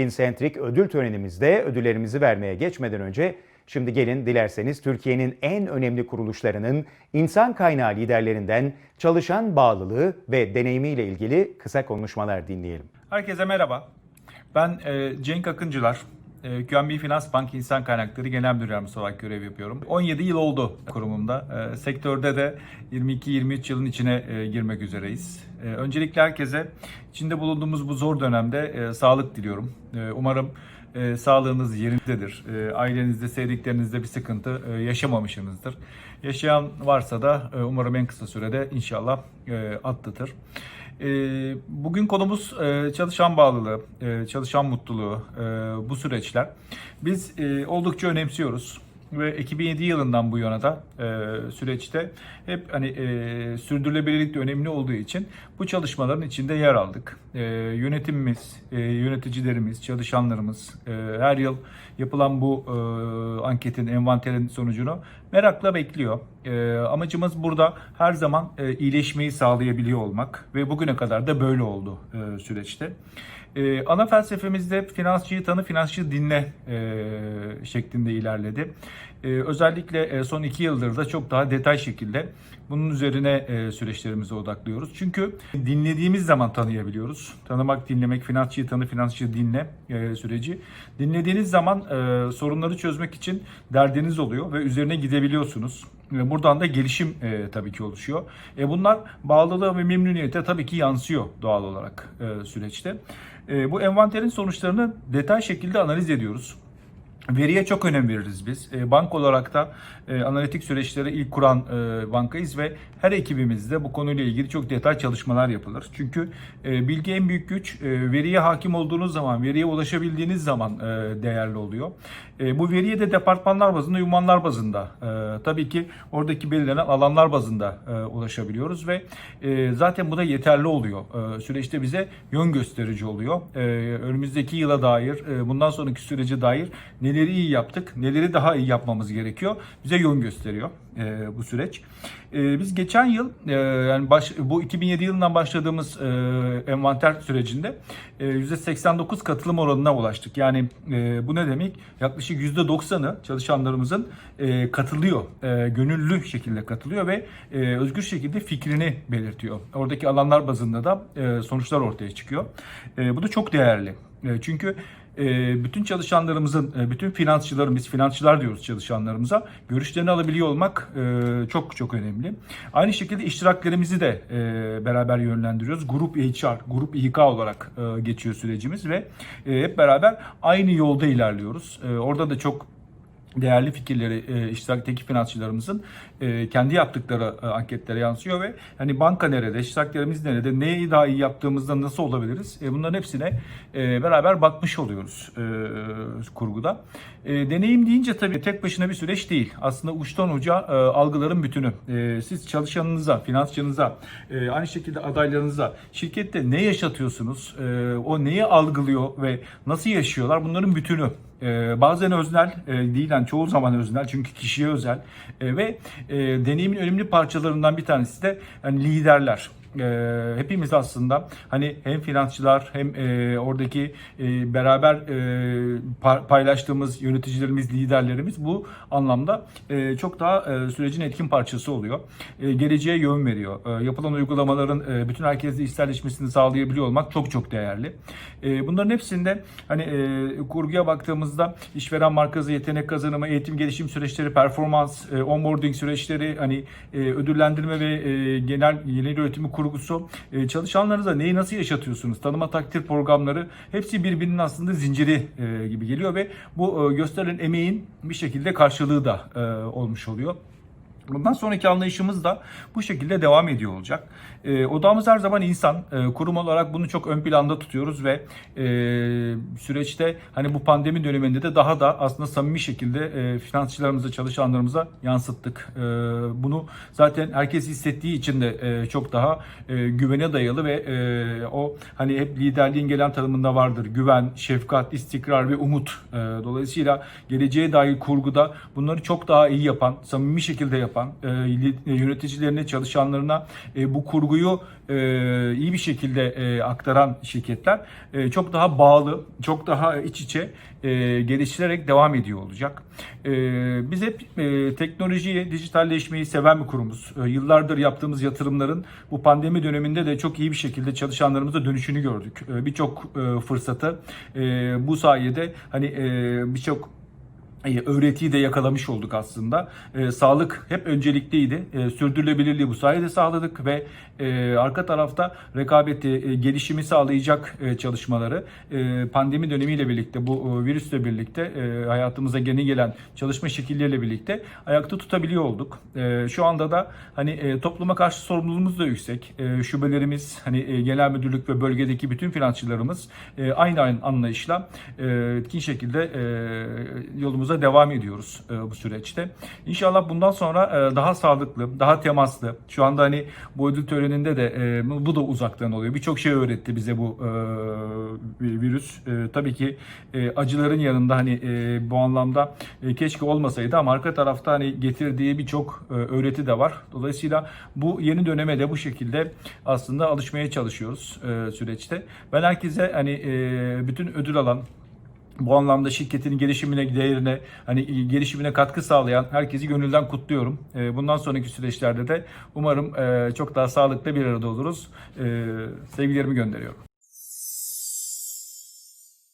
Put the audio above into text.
Kinsentrik ödül törenimizde ödüllerimizi vermeye geçmeden önce şimdi gelin dilerseniz Türkiye'nin en önemli kuruluşlarının insan kaynağı liderlerinden çalışan bağlılığı ve deneyimiyle ilgili kısa konuşmalar dinleyelim. Herkese merhaba. Ben e, Cenk Akıncılar. QNB Finans Bank İnsan Kaynakları Genel Müdür Yardımcısı olarak görev yapıyorum. 17 yıl oldu kurumumda. E, sektörde de 22-23 yılın içine e, girmek üzereyiz. E, öncelikle herkese içinde bulunduğumuz bu zor dönemde e, sağlık diliyorum. Umarım e, sağlığınız yerindedir. Ailenizde, sevdiklerinizde bir sıkıntı yaşamamışsınızdır. Yaşayan varsa da umarım en kısa sürede inşallah e, atlatır. E, Bugün konumuz e, çalışan bağlılığı, e, çalışan mutluluğu, e, bu süreçler. Biz oldukça önemsiyoruz ve 2007 yılından bu yana da e, süreçte hep hani e, sürdürülebilirlik de önemli olduğu için bu çalışmaların içinde yer aldık. E, yönetimimiz, e, yöneticilerimiz, çalışanlarımız e, her yıl yapılan bu e, anketin, envanterin sonucunu merakla bekliyor. E, amacımız burada her zaman e, iyileşmeyi sağlayabiliyor olmak ve bugüne kadar da böyle oldu e, süreçte. E, ana felsefemizde finansçıyı tanı, finansçıyı dinle e, şeklinde ilerledi. E, özellikle e, son iki yıldır da çok daha detay şekilde bunun üzerine e, süreçlerimize odaklıyoruz. Çünkü dinlediğimiz zaman tanıyabiliyoruz. Tanımak, dinlemek, finansçıyı tanı, finansçıyı dinle e, süreci. Dinlediğiniz zaman e, sorunları çözmek için derdiniz oluyor ve üzerine gidebiliyorsunuz. Ve buradan da gelişim e, tabii ki oluşuyor. E, bunlar bağlılığa ve memnuniyete tabii ki yansıyor doğal olarak e, süreçte. E, bu envanterin sonuçlarını detay şekilde analiz ediyoruz. Veriye çok önem veririz biz. E, bank olarak da e, analitik süreçleri ilk kuran e, bankayız ve her ekibimizde bu konuyla ilgili çok detay çalışmalar yapılır. Çünkü e, bilgi en büyük güç. E, veriye hakim olduğunuz zaman, veriye ulaşabildiğiniz zaman e, değerli oluyor. E, bu veriye de departmanlar bazında, ünvanlar bazında, e, tabii ki oradaki belirlenen alanlar bazında e, ulaşabiliyoruz ve e, zaten bu da yeterli oluyor. E, süreçte bize yön gösterici oluyor. E, önümüzdeki yıla dair, e, bundan sonraki sürece dair neleri iyi yaptık, neleri daha iyi yapmamız gerekiyor bize yön gösteriyor e, bu süreç. E, biz geçen yıl e, yani baş, bu 2007 yılından başladığımız e, envanter sürecinde e, %89 katılım oranına ulaştık. Yani e, bu ne demek? Yaklaşık %90'ı çalışanlarımızın e, katılıyor. E, gönüllü şekilde katılıyor ve e, özgür şekilde fikrini belirtiyor. Oradaki alanlar bazında da e, sonuçlar ortaya çıkıyor. E, bu da çok değerli. E, çünkü bütün çalışanlarımızın, e, bütün finansçıların, biz finansçılar diyoruz çalışanlarımıza, görüşlerini alabiliyor olmak e, çok çok önemli. Aynı şekilde iştiraklerimizi de e, beraber yönlendiriyoruz. Grup HR, Grup İK olarak geçiyor sürecimiz ve hep beraber aynı yolda ilerliyoruz. Orada da çok değerli fikirleri e, iştiraktaki finansçılarımızın e, kendi yaptıkları e, anketlere yansıyor ve hani banka nerede, iştiraklerimiz nerede, neyi daha iyi yaptığımızda nasıl olabiliriz? E, bunların hepsine beraber bakmış oluyoruz kurguda. Deneyim deyince tabii tek başına bir süreç değil. Aslında uçtan uca algıların bütünü. Siz çalışanınıza, finansçınıza, aynı şekilde adaylarınıza şirkette ne yaşatıyorsunuz? O neyi algılıyor ve nasıl yaşıyorlar? Bunların bütünü. Ee, bazen öznel e, değil yani çoğu zaman öznel çünkü kişiye özel E, ve e, deneyimin önemli parçalarından bir tanesi de yani liderler. E, hepimiz aslında hani hem finansçılar hem e, oradaki e, beraber e, pa- paylaştığımız yöneticilerimiz, liderlerimiz bu anlamda e, çok daha e, sürecin etkin parçası oluyor. E, geleceğe yön veriyor. E, yapılan uygulamaların e, bütün herkesle içselleşmesini sağlayabiliyor olmak çok çok değerli. E, bunların hepsinde hani e, kurguya baktığımızda işveren markası, yetenek kazanımı, eğitim gelişim süreçleri, performans, e, onboarding süreçleri, hani e, ödüllendirme ve e, genel yeni üretimi kurgusu, e, çalışanlarınıza neyi nasıl yaşatıyorsunuz, tanıma takdir programları hepsi birbirinin aslında zinciri e, gibi geliyor ve bu e, gösterilen emeğin bir şekilde karşılığı da e, olmuş oluyor. Bundan sonraki anlayışımız da bu şekilde devam ediyor olacak. E, odamız her zaman insan. E, kurum olarak bunu çok ön planda tutuyoruz ve e, süreçte hani bu pandemi döneminde de daha da aslında samimi şekilde e, finansçılarımıza, çalışanlarımıza yansıttık. E, bunu zaten herkes hissettiği için de e, çok daha e, güvene dayalı ve e, o hani hep liderliğin gelen tanımında vardır. Güven, şefkat, istikrar ve umut. E, dolayısıyla geleceğe dair kurguda bunları çok daha iyi yapan, samimi şekilde yapan, e, yöneticilerine, çalışanlarına e, bu kurgu duyguyu e, iyi bir şekilde e, aktaran şirketler e, çok daha bağlı, çok daha iç içe e, geliştirerek devam ediyor olacak. E, biz hep e, teknolojiyi, dijitalleşmeyi seven bir kurumuz. E, yıllardır yaptığımız yatırımların bu pandemi döneminde de çok iyi bir şekilde çalışanlarımıza dönüşünü gördük. E, Birçok e, fırsatı e, bu sayede hani e, birçok öğretiyi de yakalamış olduk aslında. E, sağlık hep öncelikliydi. E, sürdürülebilirliği bu sayede sağladık ve e, arka tarafta rekabeti, e, gelişimi sağlayacak e, çalışmaları e, pandemi dönemiyle birlikte, bu e, virüsle birlikte e, hayatımıza yeni gelen çalışma şekilleriyle birlikte ayakta tutabiliyor olduk. E, şu anda da hani e, topluma karşı sorumluluğumuz da yüksek. E, şubelerimiz, hani e, genel müdürlük ve bölgedeki bütün finansçılarımız e, aynı aynı anlayışla e, etkin şekilde e, yolumuza devam ediyoruz e, bu süreçte. İnşallah bundan sonra e, daha sağlıklı, daha temaslı. Şu anda hani bu ödül töreninde de e, bu da uzaktan oluyor. Birçok şey öğretti bize bu virüs. Tabii ki acıların yanında hani bu anlamda keşke olmasaydı ama arka tarafta hani getirdiği birçok öğreti de var. Dolayısıyla bu yeni döneme de bu şekilde aslında alışmaya çalışıyoruz süreçte. Ben herkese hani bütün ödül alan bu anlamda şirketin gelişimine, değerine, hani gelişimine katkı sağlayan herkesi gönülden kutluyorum. E, Bundan sonraki süreçlerde de umarım e, çok daha sağlıklı bir arada oluruz. E, Sevgilerimi gönderiyorum.